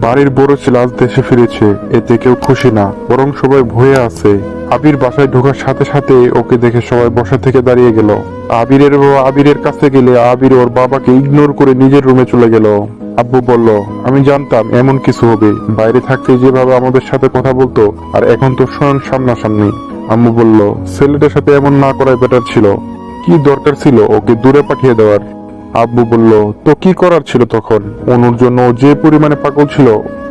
বাড়ির বড় ছেলে আজ দেশে ফিরেছে, এতে কেউ খুশি না, বরং সবাই ভয়ে আছে। আবির বাসায় ঢোকার সাথে সাথে ওকে দেখে সবাই বসা থেকে দাঁড়িয়ে গেল। আবিরের আবিরের কাছে গেলে আবির ওর বাবাকে ইগনোর করে নিজের রুমে চলে গেল। আব্বু বলল, আমি জানতাম এমন কিছু হবে। বাইরে থাকতে যেভাবে আমাদের সাথে কথা বলতো, আর এখন তো স্বয়ং সামনাসামনি। আম্মু বলল ছেলেটার সাথে এমন না করাই বেটার ছিল। কি দরকার ছিল ওকে দূরে পাঠিয়ে দেওয়ার? আব্বু বলল, তো কি করার ছিল তখন? অনুর জন্য যে পরিমাণে পাগল ছিল,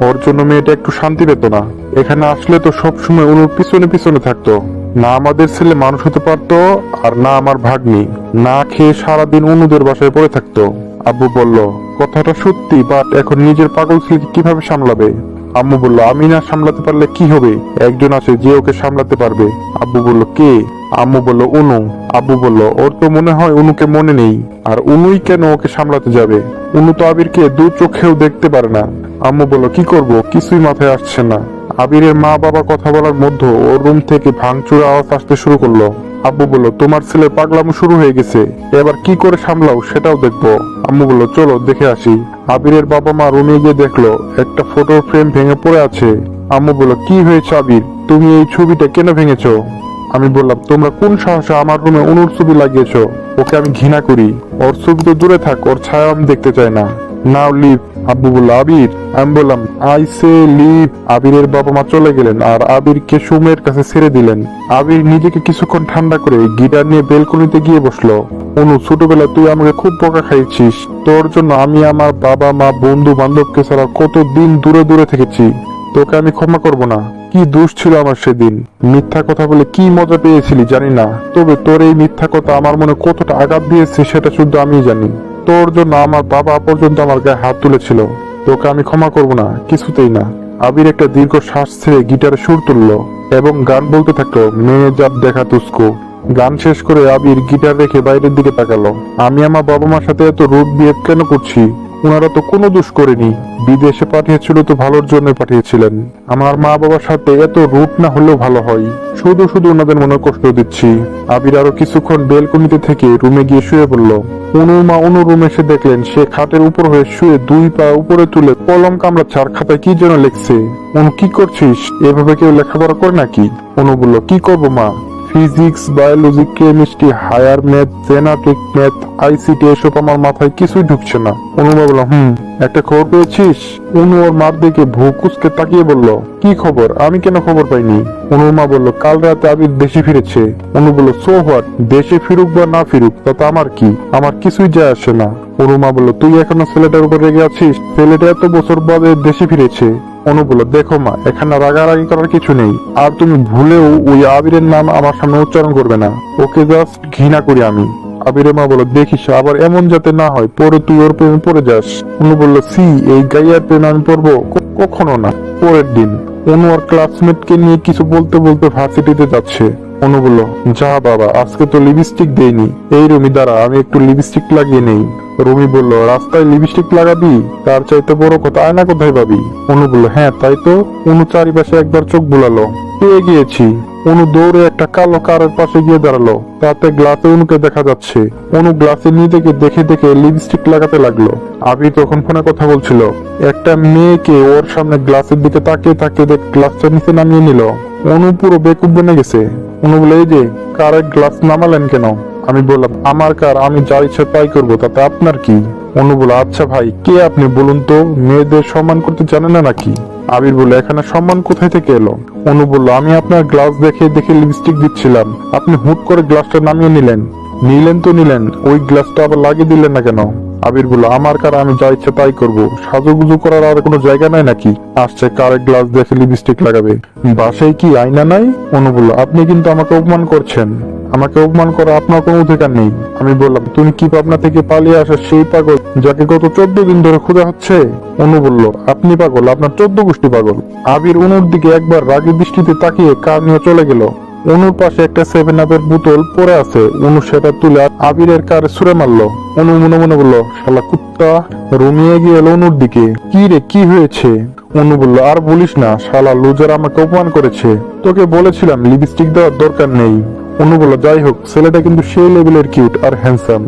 ওর জন্য মেয়েটা একটু শান্তি পেত না। এখানে আসলে তো সবসময় অনুর পিছনে পিছনে থাকতো। না আমাদের ছেলে মানুষ হতে পারতো, আর না আমার ভাগ্নি। না খেয়ে সারাদিন অনুদের বাসায় পড়ে থাকতো। আব্বু বলল, কথাটা সত্যি বাট এখন নিজের পাগল ছেলেকে কীভাবে সামলাবে? আম্মু বলল, আমি না সামলাতে পারলে কি হবে? একজন আছে যে ওকে সামলাতে পারবে। আব্বু বলল, কে? আম্মু বলল অনু আব্বু বলল, ওর তো মনে হয় অনুকে মনে নেই। আর অনুই কেন ওকে সামলাতে যাবে? অনু তো আবিরকে দু চোখেও দেখতে পারে না। আম্মু বলল, কি করব? কিছুই মাথায় আসছে না। আবিরের মা বাবা কথা বলার মধ্যে ওর রুম থেকে ভাঙচুর আওয়াজ আসতে শুরু করল। আব্বু বলল, তোমার ছেলে পাগলামো শুরু হয়ে গেছে। এবার কি করে সামলাও সেটাও দেখব। আম্মু বলল, চলো, দেখে আসি। আবিরের বাবা মা রুমে গিয়ে দেখল, একটা ফটোর ফ্রেম ভেঙে পড়ে আছে। আম্মু বলল, কি হয়েছে আবির? তুমি এই ছবিটা কেন ভেঙেছো? আমি বললাম, তোমরা কোন সাহসে আমার রুমে অনুর ছবি লাগিয়েছো? ওকে আমি ঘৃণা করি। ওর ছবি তো দূরে থাক, ওর ছায়া আমি দেখতে চাই না। Now, leave. আব্বু বলল, আবির? আমি বললাম, আই সে লিভ। আবিরের বাবা মা চলে গেলেন আর আবিরকে সুমের কাছে ছেড়ে দিলেন। আবির নিজেকে কিছুক্ষণ ঠান্ডা করে গিটার নিয়ে বেলকনিতে গিয়ে বসল। অনু ছোটবেলা তুই আমাকে খুব বকা খাইছিস তোর জন্য আমি আমার বাবা মা বন্ধু বান্ধবকে ছাড়া কত দিন দূরে দূরে থেকেছি। তোকে আমি ক্ষমা করব না। কি দোষ ছিল আমার সেদিন? মিথ্যা কথা বলে কি মজা পেয়েছিলি জানি না। তবে তোর এই মিথ্যা কথা আমার মনে কতটা আঘাত দিয়েছে সেটা শুধু আমি জানি। তোর জন্য আমার বাবা পর্যন্ত আমার গায়ে হাত তুলেছিল। তোকে আমি ক্ষমা করব না, কিছুতেই না। আবির একটা দীর্ঘ শ্বাস ছেড়ে গিটারে সুর তুললো এবং গান বলতে থাকল, মেয়ে জাত দেখা তুস্কো। গান শেষ করে আবির গিটার রেখে বাইরের দিকে তাকালো। আমি আমার বাবা মার সাথে এত রুট বিয়ে কেন করছি? ওনারা তো কোনো দোষ করেনি। বিদেশে পাঠিয়েছিল তো ভালোর জন্য পাঠিয়েছিলেন। আমার মা বাবার সাথে এত রুট না হলেও ভালো হয়। শুধু শুধু ওনাদের মনে কষ্ট দিচ্ছি। আবির আরও কিছুক্ষণ বেলকনিতে থেকে রুমে গিয়ে শুয়ে পড়ল। অনুর মা অনু রুমে এসে দেখলেন সে খাটের উপর হয়ে শুয়ে দুই পা উপরে তুলে কলম কামড়াচ্ছে আর খাতায় কি যেন লিখছে। অনু, কি করছিস? এভাবে কেউ লেখাপড়া করে নাকি? অনু বলল, কি করব মা? Physics biology chemistry higher math genetic math ICT এসব আমার মাথায় কিছুই ঢুকছে না। অনুমা বলল হুম, একটা খবর পেয়েছিস? অনু ওর মার দিকে ভুকুসকে তাকিয়ে বলল, কি খবর? আমি কেন খবর পাইনি? অনুমা বলল, কাল রাতে আবির দেশে ফিরেছে। অনু বলল সো হোয়াট দেশে ফিরুক বা না ফিরুক তাতে আমার কি? আমার কিছুই যায় আসে না। অনুমা বলল, তুই এখনও ছেলেটার উপর রেগে আছিস? ছেলেটা এত বছর বাদে দেশে ফিরেছে। অনু বলল দেখো মা, এখানে রাগারাগি করার কিছু নেই। আর তুমি ভুলেও ওই আবিরের নাম আমার সামনে উচ্চারণ করবে না। ওকে জাস্ট ঘৃণা করি আমি। আবিরের মা বলল দেখিস, আবার এমন যাতে না হয়, পরে তুই ওর প্রেমে পড়ে যাস। অনু বলল, সি, এই গাইয়ার প্রেমে আমি পড়ব? কখনো না, পরের দিন। অনু ওর ক্লাসমেটকে নিয়ে কিছু বলতে বলতে ভার্সিটিতে যাচ্ছে। অনু বলল, যা বাবা, আজকে তো লিপস্টিক দেয়নি এই রুমি দ্বারা আমি একটু লিপস্টিক লাগিয়ে নেই। রুমি বলল, রাস্তায় লিপস্টিক লাগাবি? তার চাইতে বড় কথা আয়না কোথায় পাবি? অনু বলল হ্যাঁ তাই তো। অনু চারিপাশে একবার চোখ বুলালো। পেয়ে গিয়েছি অনু দৌড়ে একটা কালো কারের পাশে গিয়ে দাঁড়াল। তাতে গ্লাসে অনুকে দেখা যাচ্ছে। অনু গ্লাসে নিজেকে দেখে দেখে লিপস্টিক লাগাতে লাগল। আবি তখন ফোনে কথা বলছিল। একটা মেয়েকে ওর সামনে গ্লাসের দিকে তাকিয়ে তাকিয়ে দেখ গ্লাসটা নিচে নামিয়ে নিল। অনু পুরো বেকুব বনে গেছে। অনু বলে এই যে, কারের গ্লাস নামালেন কেন? আমি বললাম, আমার কার? আমি যা ইচ্ছা তাই করব। তাতে আপনার কি? অনু বলে আচ্ছা ভাই, কে আপনি বলুন তো? মেয়েদের সম্মান করতে জানেন না নাকি? আবির বলে এখানে সম্মান কোথায় থেকে এলো? অনু বলল, আমি আপনার গ্লাস দেখে দেখে লিপস্টিক দিচ্ছিলাম। আপনি হুট করে গ্লাসটা নামিয়ে নিলেন। নিলেন তো নিলেন, ওই গ্লাসটা আবার লাগিয়ে দিলেন না কেন? আবির বলল, আমার কার? আমি যা ইচ্ছা তাই করব। সাজুগুজু করার আর কোনো জায়গা নাই নাকি? আসছে কারের গ্লাস দেখে লিপস্টিক লাগাবে? বাসায় কি আয়না নাই? অনু বলল, আপনি কিন্তু আমাকে অপমান করছেন। আমাকে অপমান করা আপনার কোনো অধিকার নেই। আমি বললাম, তুমি কি পাবনা থেকে পালিয়ে আসা সেই পাগল যাকে গত চোদ্দ দিন ধরে খোঁজা হচ্ছে? অনু বলল, আপনি পাগল, আপনার চোদ্দ গোষ্ঠী পাগল। আবির অনুর দিকে একবার রাগী দৃষ্টিতে তাকিয়ে কার নিয়ে চলে গেল। অনুর পাশে একটা সেভেন আপের বোতল পড়ে আছে। অনু সেটা তুলে আবিরের কারে ছুড়ে মারলো। অনু মনে মনে বলল, শালা কুত্তা, রুমিয়ে গিয়ে এলো অনুর দিকে। কি রে, কি হয়েছে? অনু বলল, আর বলিস না, শালা লুজার আমাকে অপমান করেছে। তোকে বলেছিলাম, লিপস্টিক দেওয়ার দরকার নেই। অনু বলল যাই হোক, ছেলেটা কিন্তু সেই লেভেলের কিউট আর হ্যান্ডসাম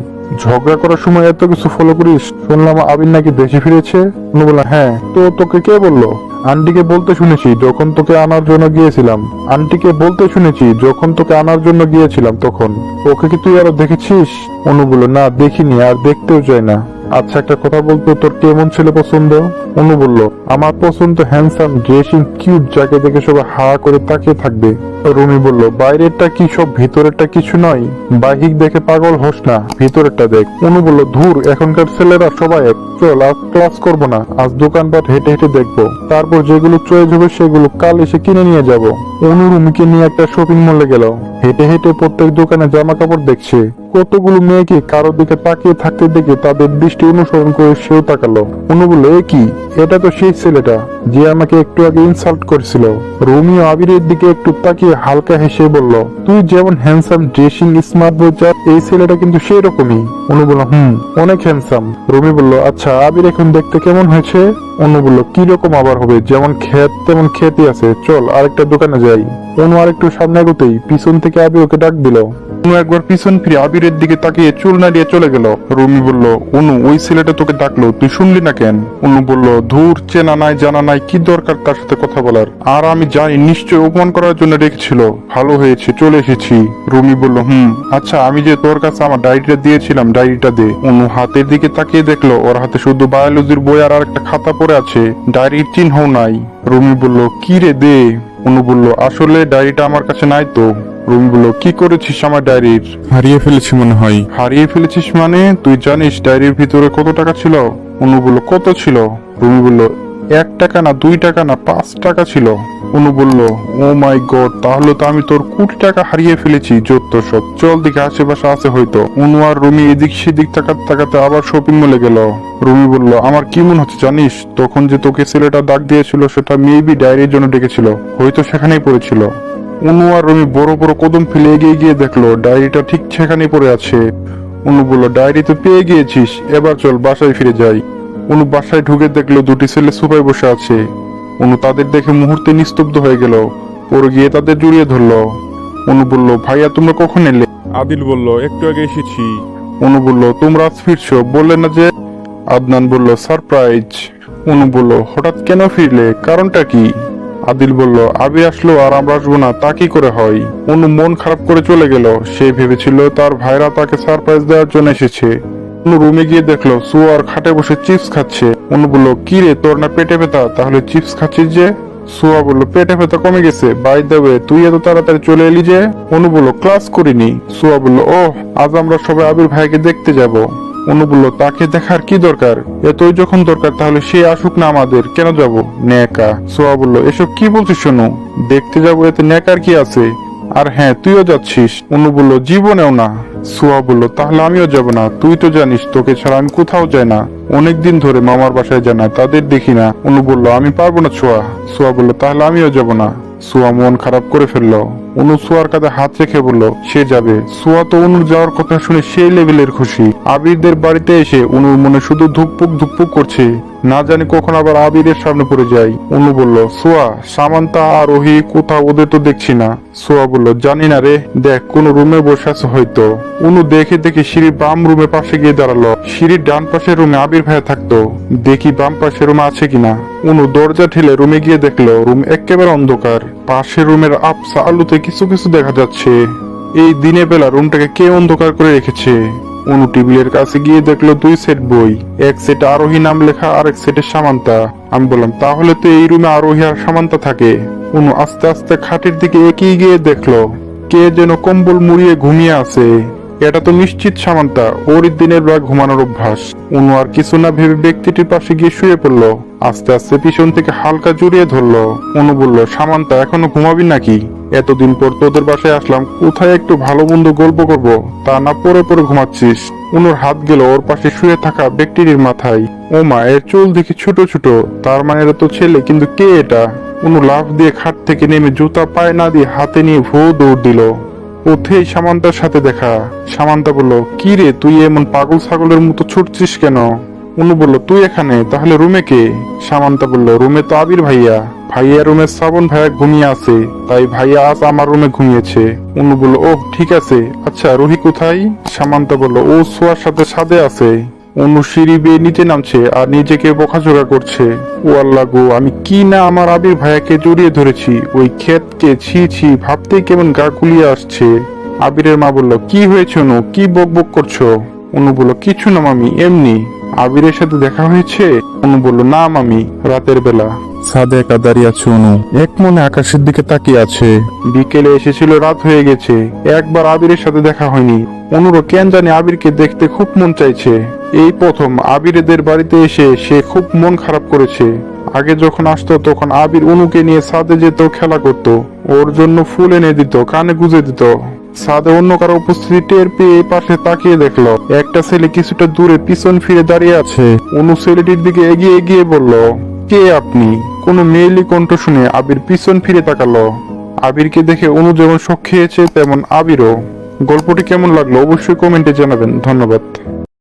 ঝগড়া করার সময় এত কিছু ফলো করিস, শুনলাম আবির নাকি দেশে ফিরেছে? অনু বলল হ্যাঁ। তো তোকে কে বলল? আন্টিকে বলতে শুনেছি, যখন তোকে আনার জন্য গিয়েছিলাম। আন্টিকে বলতে শুনেছি, যখন তোকে আনার জন্য গিয়েছিলাম তখন। ওকে কি তুই আরও দেখেছিস? অনু বলল, না, দেখিনি, আর দেখতেও চাই না। আচ্ছা একটা কথা বলতো, তোর কেমন ছেলে পছন্দ? অনু বলল, আমার পছন্দ হ্যান্ডসাম ড্রেসিং কিউট যাকে দেখে সবাই হা করে তাকিয়ে থাকবে। রুমি বলল, বাইরেরটা কি সব ভিতরেরটা কিছু নয়? বাহিক দেখে পাগল হোস না, ভিতরেরটা দেখ। অনু বলল, ধুর, এখনকার ছেলেরা সবাই এক। চল আজ ক্লাস করব না, আজ দোকানপাট হেঁটে হেঁটে দেখব। তারপর যেগুলো চয়েস হবে সেগুলো কাল এসে কিনে নিয়ে যাব। অনু রুমিকে নিয়ে একটা শপিং মলে গেল। হেঁটে হেঁটে প্রত্যেক দোকানে জামা কাপড় দেখছে। কতগুলো মেয়েকে কারোর দিকে তাকিয়ে থাকতে দেখে তাদের দৃষ্টি অনুসরণ করে সেও তাকালো। অনু বলল, এ কি? এটা তো সেই ছেলেটা যে আমাকে একটু আগে ইনসাল্ট করেছিল। রোমিও আবিরের দিকে একটু তাকিয়ে হালকা হেসে বলল, তুই যেমন হ্যান্ডসাম ড্রেসিং স্মার্ট বোঝার এই ছেলেটা কিন্তু সেই রকমই অনু বলল, হুম, অনেক হ্যান্ডসাম রুমি বলল আচ্ছা আবির এখন দেখতে কেমন হয়েছে? অনু বলল কীরকম আবার হবে? যেমন ক্ষেত, তেমন ক্ষেতই আছে। চল, আরেকটা দোকানে যাই। অনু আরেকটু সামনে এগোতেই পিছন থেকে আবি ওকে ডাক দিল অনু একবার পিছন ফিরে আবিরের দিকে তাকিয়ে চুল নাড়িয়ে চলে গেল। রুমি বলল, অনু, ওই ছেলেটা তোকে ডাকলো, তুই শুনলি না কেন? অনু বলল, ধূর, চেনা নাই, জানা নাই, কি দরকার তার সাথে কথা বলার? আর আমি জানি, নিশ্চয় অপমান করার জন্য রেখেছিল ভালো হয়েছে, চলে এসেছি। রুমি বলল, হুম আচ্ছা আমি যে তোর কাছে আমার ডায়েরিটা দিয়েছিলাম, ডায়েরিটা দে। অনু হাতের দিকে তাকিয়ে দেখল, ওর হাতে শুধু বায়োলজির বই আর একটা খাতা পড়ে আছে, ডায়েরির চিহ্ন নাই। রুমি বলল, কি রে দে? অনু বলল, আসলে ডায়েরিটা আমার কাছে নাই তো। রুমি বলল কি করেছিস আমার ডায়েরির? হারিয়ে ফেলেছি মনে হয়। হারিয়ে ফেলেছিস মানে? তুই জানিস ডায়েরির ভিতরে কত টাকা ছিল? অনু বলল কত ছিল? রুমি বলল এক টাকা না দুই টাকা না পাঁচ টাকা ছিল? অনু বলল ও মাই গড তাহলে তো আমি তোর কোটি টাকা হারিয়ে ফেলেছি যত সব। চল দিকে আশেপাশে আছে হয়তো। অনু আর রুমি এদিক সেদিক তাকাতে তাকাতে আবার শপিং মলে গেল। রুমি বলল আমার কি মনে হচ্ছে জানিস? তখন যে তোকে ছেলেটা ডাক দিয়েছিল সেটা মেবি ডায়েরির জন্য ডেকেছিল। হয়তো সেখানেই পড়েছিল। অনু আর রুমি বড় বড় কদম ফেলে এগিয়ে গিয়ে দেখল ডায়েরিটা ঠিক সেখানে পড়ে আছে। অনু বলল, ডায়েরি তো পেয়ে গিয়েছিস, এবার চল বাসায় ফিরে যাই। অনু বাসায় ঢুকে দেখল দুটি ছেলে সোফায় বসে আছে। অনু তাদের দেখে মুহূর্তে নিস্তব্ধ হয়ে গেল পরে গিয়ে তাদের জড়িয়ে ধরলো। অনু বলল, ভাইয়া, তোমরা কখন এলে? আদিল বলল, একটু আগে এসেছি। অনু বলল, তোমরা আজ ফিরছো? বললে না যে, আদনান বলল, সারপ্রাইজ। অনু বলল, হঠাৎ কেন ফিরলে? কারণটা কি? আদিল বলল, আবি আসলো আর আমরা আসব না, তা কি করে হয়? অনু মন খারাপ করে চলে গেল। সে ভেবেছিল তার ভাইরা তাকে সারপ্রাইজ দেওয়ার জন্য এসেছে। অনু রুমে গিয়ে দেখল সুয়ার খাটে বসে চিপস খাচ্ছে। অনু বলল, কি রে, তোর না পেটে ব্যথা? তাহলে চিপস খাচ্ছিস যে? সুয়া বলল, পেটে ব্যথা কমে গেছে। বাই দেবে তুই এত তাড়াতাড়ি চলে এলি যে? অনু বলল, ক্লাস করিনি। সুয়া বলল ও আজ আমরা সবাই আবির ভাইকে দেখতে যাব। অনু বলল তাকে দেখার কি দরকার? এতই যখন দরকার, তাহলে সে আসুক না আমাদের। কেন যাব? নেকা সোয়া বলল, এসব কি বলছিস শোনো দেখতে যাব, এতে নেকার কি আছে? আর হ্যাঁ তুইও যাচ্ছিস। অনু বলল, জীবনেও না। সোয়া বলল, তাহলে আমিও যাব না। তুই তো জানিস, তোকে ছাড়া আমি কোথাও যাই না। অনেকদিন ধরে মামার বাসায় যায় না, তাদের দেখি না। অনু বলল, আমি পারব না ছোয়া। সোয়া বলল, তাহলে আমিও যাব না। সোয়া মন খারাপ করে ফেলল। অনু সোয়ার কাঁধে হাত রেখে বলল, সে যাবে। সোয়া তো অনুর যাওয়ার কথা শুনে সেই লেভেলের খুশি। আবিরদের বাড়িতে এসে অনুর মনে শুধু ধুকপুক ধুকপুক করছে। না জানি কখন আবার আবিরের সামনে পড়ে যায়। অনু বলল, সোয়া, সামান্তা আর ওহি কোথাও ওদের তো দেখছি না। সোয়া বলল, জানি না রে, দেখ, কোন রুমে বসে আছে হয়তো। অনু দেখে দেখে সিঁড়ির বাম রুমে পাশে গিয়ে দাঁড়াল। সিঁড়ির ডান পাশের রুমে আবির ভাইয়া থাকতো। দেখি বাম পাশের রুমে আছে কিনা। অনু দরজা ঠেলে রুমে গিয়ে দেখল, রুম একেবারে অন্ধকার। পাশের রুমের আপসা আলুতে কিছু কিছু দেখা যাচ্ছে। এই দিনে বেলা রুমটাকে কে অন্ধকার করে রেখেছে? অনু টেবিলের কাছে গিয়ে দেখল দুই সেট বই। এক সেট আরোহী নাম লেখা আর এক সেটে সামান্তা। আমি বললাম, তাহলে তো এই রুমে আরোহী আর সামান্তা থাকে। অনু আস্তে আস্তে খাটের দিকে এগিয়ে গিয়ে দেখল, কে যেন কম্বল মুড়িয়ে ঘুমিয়ে আছে। এটা তো নিশ্চিত, সামান্তা। ওর দিনের বেলা ঘুমানোর অভ্যাস। অনু আর কিছু না ভেবে ব্যক্তিটির পাশে গিয়ে শুয়ে পড়ল। আস্তে আস্তে পিছন থেকে হালকা জড়িয়ে ধরলো। অনু বলল, সামান্তা, এখনও ঘুমাবি নাকি? এতদিন পর তোদের বাসায় আসলাম, কোথায় একটু ভালো মন্দ গল্প করব? তা না, পরে পরে ঘুমাচ্ছিস। অনুর হাত গেল ওর পাশে শুয়ে থাকা ব্যক্তিটির মাথায়। ও মা, এর চুল দেখি ছোট ছোট। তার মানে তো ছেলে, কিন্তু কে এটা? অনু লাফ দিয়ে খাট থেকে নেমে জুতা পায়ে না দিয়ে হাতে নিয়ে ভো দৌড় দিল। পথেই সামান্তার সাথে দেখা। সামান্তা বলল, কি রে, তুই এমন পাগল ছাগলের মতো ছুটছিস কেন? অনু বলল, তুই এখানে, তাহলে রুমে কে? সামান্তা বলল, রুমে তো আবির ভাইয়া। ভাইয়া রুমে শ্রাবণ ভাইয়া ঘুমিয়ে আছে, তাই ভাইয়া আজ আমার রুমে ঘুমিয়েছে। অনু বলল ও ঠিক আছে। আচ্ছা রুহি কোথায়? সামান্তা বলল, ও সোয়ার সাথে সাদে আছে। অনু সিঁড়ি বেয়ে নিচে নামছে আর নিজেকে বোকাঝোকা করছে। ও আল্লাহ গো আমি কি না আমার আবির ভাইয়াকে জড়িয়ে ধরেছি? ওই ক্ষেতকে ছি ছি ভাবতেই কেমন গা গুলিয়ে আসছে। আবিরের মা বলল কি হয়েছে অনু? কি বক বক করছ? অনু বলল কিছু না মামি এমনি। আবিরের সাথে দেখা হয়েছে? অনু বলল না মামি রাতের বেলা। ছাদে একা দাঁড়িয়ে আছে অনু। এক মনে আকাশের দিকে তাকিয়ে আছে। বিকেলে এসেছিল রাত হয়ে গেছে। একবার আবিরের সাথে দেখা হয়নি। অনুরও কেন জানে আবিরকে দেখতে খুব মন চাইছে। এই প্রথম আবিরেদের বাড়িতে এসে সে খুব মন খারাপ করেছে। আগে যখন আসতো, তখন আবির অনুকে নিয়ে ছাদে যেত, খেলা করত। ওর জন্য ফুল এনে দিত, কানে গুজে দিত। সাদে অন্য কারও উপস্থিতি টের পেয়ে পাশে তাকিয়ে দেখল, একটা ছেলে কিছুটা দূরে পিছন ফিরে দাঁড়িয়ে আছে। অনু ছেলেটির দিকে এগিয়ে এগিয়ে বলল, কে আপনি? কোনো মেয়েলি কণ্ঠ শুনে আবির পিছন ফিরে তাকালো। আবিরকে দেখে অনু যেমন শখ খেয়েছে, তেমন আবিরও। গল্পটি কেমন লাগল অবশ্যই কমেন্টে জানাবেন। ধন্যবাদ।